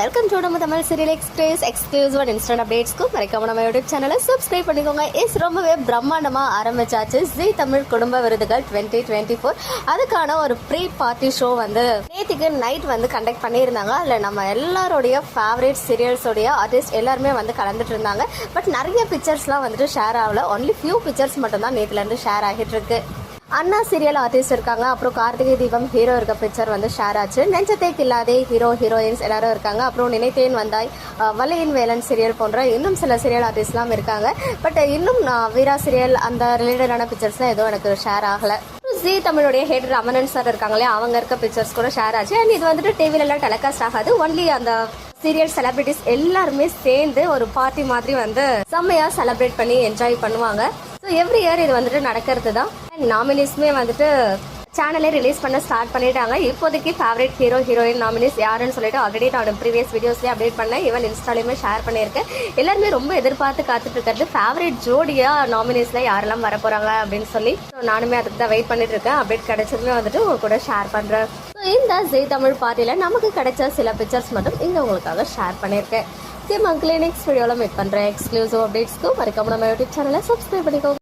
Welcome to நம்ம Tamil serial express exclusive and instant அப்டேட்ஸ்க்கு மறைக்காம நம்ம யூடியூப் சேனலை சப்ஸ்கிரைப் பண்ணிக்கோங்க. இஸ் ரொம்பவே பிரம்மாண்டமாக ஆரம்பிச்சாச்சு. ஜி தமிழ் குடும்ப விருதுகள் டுவெண்ட்டி டுவெண்ட்டி ஃபோர் அதுக்கான ஒரு ப்ரீ பார்ட்டி ஷோ வந்து நேற்றுக்கு நைட் வந்து கண்டக்ட் பண்ணியிருந்தாங்க. அதில் நம்ம எல்லாருடைய ஃபேவரேட் சீரியல்ஸோடைய ஆர்டிஸ்ட் எல்லாருமே வந்து கலந்துட்டு இருந்தாங்க. பட் நிறைய பிக்சர்ஸ்லாம் வந்துட்டு ஷேர் ஆகல. ஒன்லி ஃபியூ பிக்சர்ஸ் மட்டும்தான் நேற்றுலேருந்து ஷேர் ஆகிட்டு இருக்கு. அண்ணா சீரியல் ஆர்டிஸ்ட் இருக்காங்க. அப்புறம் கார்த்திகை தீபம் ஹீரோ இருக்க பிக்சர் வந்து ஷேர் ஆச்சு. நெஞ்சத்தை கில்லாதே ஹீரோ ஹீரோயின்ஸ் எல்லாரும் இருக்காங்க. அப்புறம் நினைத்தேன் வந்தாய் வலையின் வேலன் சீரியல் போன்ற இன்னும் சில சீரியல் ஆர்டிஸ்ட்லாம் இருக்காங்க. பட் இன்னும் நான் வீரா சீரியல் அந்த ரிலேட்டடான பிக்சர்ஸ்லாம் எதுவும் எனக்கு ஷேர் ஆகலை. ஜி தமிழுடைய ஹெட் ரமணன் சார் இருக்காங்களே அவங்க இருக்க பிக்சர்ஸ் கூட ஷேர் ஆச்சு. அண்ட் இது வந்துட்டு டிவில எல்லாம் டெலிகாஸ்ட் ஆகாது. ஒன்லி அந்த சீரியல் செலிபிரிட்டிஸ் எல்லாருமே சேர்ந்து ஒரு பார்ட்டி மாதிரி வந்து செம்மையா செலிப்ரேட் பண்ணி என்ஜாய் பண்ணுவாங்க. ஸோ எவ்ரி இயர் இது வந்துட்டு நடக்கிறது தான் நாமினிஸ்மே வந்துட்டு சேனலே ரிலீஸ் பண்ண ஸ்டார்ட் பண்ணிட்டாங்க. இப்போதைக்கு ஃபேவரட் ஹீரோ ஹீரோயின் நாமினிஸ் யாருன்னு சொல்லிட்டு ஆல்ரெடி நான் ப்ரீவியஸ் வீடியோஸ்லேயே அப்டேட் பண்ணேன். ஈவன் இன்ஸ்டாலையுமே ஷேர் பண்ணியிருக்கேன். எல்லாருமே ரொம்ப எதிர்பார்த்து காத்துட்டு இருக்கிறது ஃபேவரட் ஜோடியா நாமினிஸ்ல யாரெல்லாம் வர போறாங்க அப்படின்னு சொல்லி. ஸோ நானுமே அதுக்கு தான் வெயிட் பண்ணிட்டு இருக்கேன். அப்டேட் கிடைச்சதுமே வந்துட்டு உங்க கூட ஷேர் பண்றேன். ஸோ இந்த ஜெய் தமிழ் பார்ட்டியில் நமக்கு கிடைச்ச சில பிக்சர்ஸ் மட்டும் இங்கே உங்களுக்காக ஷேர் பண்ணியிருக்கேன். ஓகே மக்களே நெக்ஸ்ட் வீடியோவில் மீட் பண்ணுறேன் எக்ஸ்க்ளூசிவ் அப்டேட்ஸ்க்கு மறக்காம நம்ம யூடியூப் சேனலை சப்ஸ்கிரைப் பண்ணிக்கோங்க.